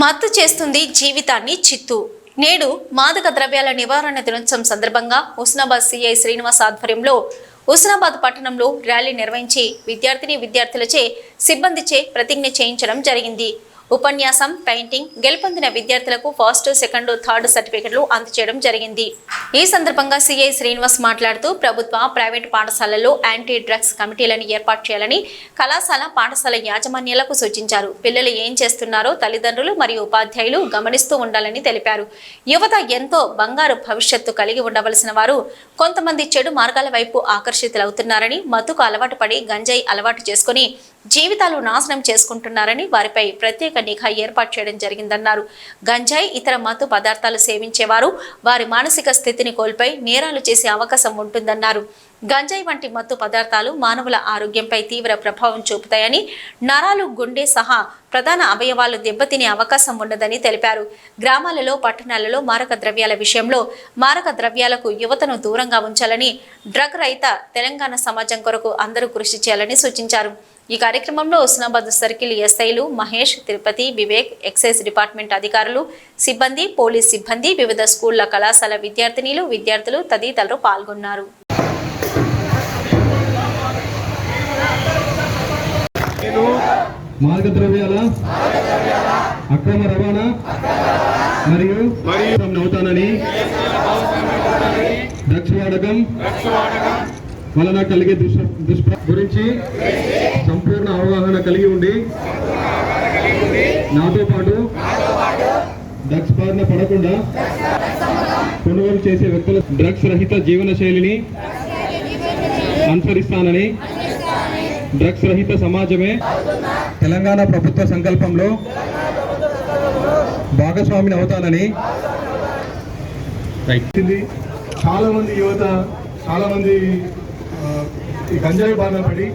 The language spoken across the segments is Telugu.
మత్తు చేస్తుంది జీవితాన్ని చిత్తు. నేడు మాదక ద్రవ్యాల నివారణ దినోత్సవం సందర్భంగా హుస్నాబాద్ సిఐ శ్రీనివాస్ ఆధ్వర్యంలో హుస్నాబాద్ పట్టణంలో ర్యాలీ నిర్వహించి విద్యార్థిని విద్యార్థులచే సిబ్బందిచే ప్రతిజ్ఞ చేయించడం జరిగింది. ఉపన్యాసం పెయింటింగ్ గెలుపొందిన విద్యార్థులకు ఫస్ట్ సెకండ్ థర్డ్ సర్టిఫికెట్లు అందజేయడం జరిగింది. ఈ సందర్భంగా సిఐ శ్రీనివాస్ మాట్లాడుతూ ప్రభుత్వ ప్రైవేట్ పాఠశాలల్లో యాంటీ డ్రగ్స్ కమిటీలను ఏర్పాటు చేయాలని కళాశాల పాఠశాల యాజమాన్యాలకు సూచించారు. పిల్లలు ఏం చేస్తున్నారో తల్లిదండ్రులు మరియు ఉపాధ్యాయులు గమనిస్తూ ఉండాలని తెలిపారు. యువత ఎంతో బంగారు భవిష్యత్తు కలిగి ఉండవలసిన వారు కొంతమంది చెడు మార్గాల వైపు ఆకర్షితులవుతున్నారని మత్తుకు అలవాటు పడి గంజాయి అలవాటు చేసుకుని జీవితాలు నాశనం చేసుకుంటున్నారని వారిపై ప్రత్యేక నిఘా ఏర్పాటు చేయడం జరిగిందన్నారు. గంజాయి ఇతర మత్తు పదార్థాలు సేవించేవారు వారి మానసిక స్థితి స్థితిని కోల్పోయి నేరాలు చేసే అవకాశం ఉంటుందన్నారు. గంజాయి వంటి మత్తు పదార్థాలు మానవుల ఆరోగ్యంపై తీవ్ర ప్రభావం చూపుతాయని నరాలు గుండె సహా ప్రధాన అవయవాలు దెబ్బతినే అవకాశం ఉన్నదని తెలిపారు. గ్రామాలలో పట్టణాలలో మారక ద్రవ్యాల విషయంలో మారక ద్రవ్యాలకు యువతను దూరంగా ఉంచాలని డ్రగ్ రహిత తెలంగాణ సమాజం కొరకు అందరూ కృషి చేయాలని సూచించారు. ఈ కార్యక్రమంలో హుస్నాబాద్ సర్కిల్ ఎస్ఐలు మహేష్ తిరుపతి వివేక్ ఎక్సైజ్ డిపార్ట్మెంట్ అధికారులు సిబ్బంది పోలీస్ సిబ్బంది వివిధ స్కూళ్ళ కళాశాల విద్యార్థినిలు విద్యార్థులు తదితరులు పాల్గొన్నారు. నేను మార్గ ద్రవ్యాల అక్రమ రవాణా మరియు అవుతానని డ్రగ్స్ వాడకం వలన కలిగే దుష్ప దుష్ప్ర గురించి సంపూర్ణ అవగాహన కలిగి ఉండి నాతో పాటు డ్రగ్స్ బారిన పడకుండా కొనుగోలు చేసే వ్యక్తుల డ్రగ్స్ రహిత జీవన శైలిని అనుసరిస్తానని డ్రగ్స్ రహిత సమాజమే తెలంగాణ ప్రభుత్వ సంకల్పంలో భాగస్వామిని అవుతానని చాలా మంది యువత చాలా మంది ఈ గంజాయి బారిన పడి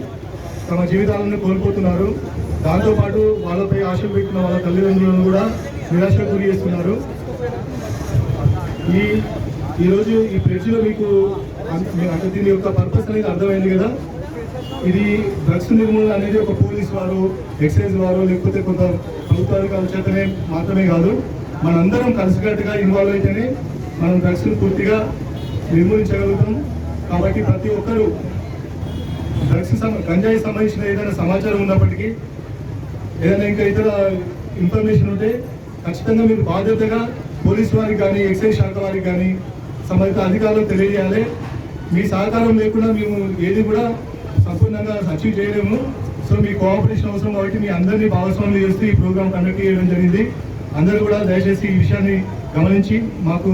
తమ జీవితాలను కోల్పోతున్నారు. దాంతోపాటు వాళ్ళపై ఆశలు పెట్టిన వాళ్ళ తల్లిదండ్రులను కూడా నిరాశకు గురి చేస్తున్నారు. ఈ ఈరోజు ఈ ప్రెడ్జ్లో మీకు మీ- అంటే దీని యొక్క పర్పస్ అనేది అర్థమైంది కదా? ఇది డ్రగ్స్ నిర్మూలన అనేది ఒక పోలీస్ వారు ఎక్సైజ్ వారు లేకపోతే కొంత ప్రభుత్వాధికారుల చేతనే మాత్రమే కాదు మనందరం కలిసికట్టుగా ఇన్వాల్వ్ అయితేనే మనం డ్రగ్స్ను పూర్తిగా నిర్మూలించగలుగుతాం. కాబట్టి ప్రతి ఒక్కరూ డ్రగ్స్ గంజాయి సంబంధించిన ఏదైనా సమాచారం ఉన్నప్పటికీ ఏదైనా ఇంకా ఇతర ఇన్ఫర్మేషన్ ఉంటే ఖచ్చితంగా మీరు బాధ్యతగా పోలీస్ వారికి కానీ ఎక్సైజ్ శాఖ వారికి కానీ సంబంధిత అధికారులకు తెలియజేయాలి. మీ సహకారం లేకుండా మేము ఏది కూడా సంపూర్ణంగా అచీవ్ చేయలేము. సో మీ కోఆపరేషన్ అవసరం కాబట్టి మీ అందరినీ భాగస్వాములు చేస్తూ ఈ ప్రోగ్రామ్ కండక్ట్ చేయడం జరిగింది. అందరూ కూడా దయచేసి ఈ విషయాన్ని గమనించి మాకు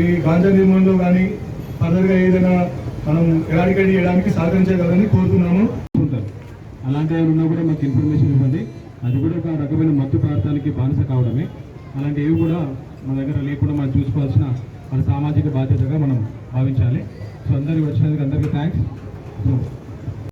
ఈ గాంజా నిర్మూలనలో కానీ ఫర్దర్గా ఏదైనా మనం ఎరాడికేట్ చేయడానికి సహకరించగలని కోరుతున్నాము. అలాంటి ఉన్నా కూడా మాకు ఇన్ఫర్మేషన్ ఇవ్వండి. అది కూడా ఒక రకమైన మత్తు పదార్థానికి బానిస కావడమే. అలాంటివి కూడా మన దగ్గర లేకుండా మనం చూసుకోవాల్సిన మన సామాజిక బాధ్యతగా మనం భావించాలి. సో అందరికీ వచ్చినందుకు అందరికీ థ్యాంక్స్ సో